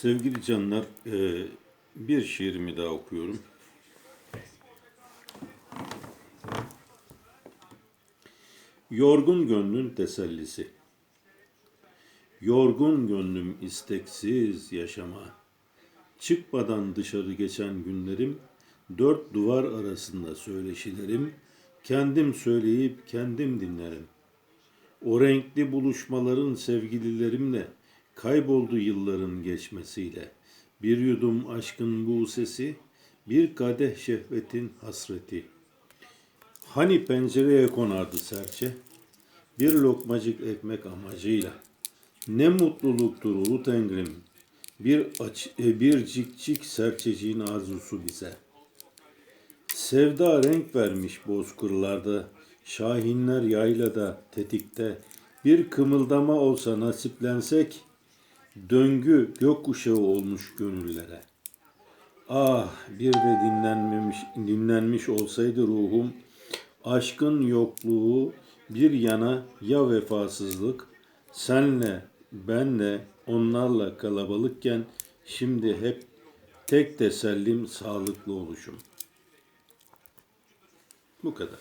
Sevgili canlar, e, bir şiirimi daha okuyorum. Yorgun gönlün tesellisi. Yorgun gönlüm isteksiz yaşama. Çıkmadan dışarı geçen günlerim, dört duvar arasında söyleşilerim, kendim söyleyip kendim dinlerim. O renkli buluşmaların sevgililerimle kayboldu yılların geçmesiyle. Bir yudum aşkın bu sesi, bir kadeh şehvetin hasreti. Hani pencereye konardı serçe, bir lokmacık ekmek amacıyla. Ne mutluluktur ulu tengrim, bir aç, e, bir cikcik serçeciğin arzusu bize.'' Sevda renk vermiş bozkırlarda, şahinler yaylada, tetikte. Bir kımıldama olsa nasiplensek, döngü gökkuşağı olmuş gönüllere. Ah bir de dinlenmemiş, dinlenmiş olsaydı ruhum, aşkın yokluğu bir yana ya vefasızlık, senle, benle, onlarla kalabalıkken şimdi hep tek tesellim sağlıklı oluşum. Bu kadar.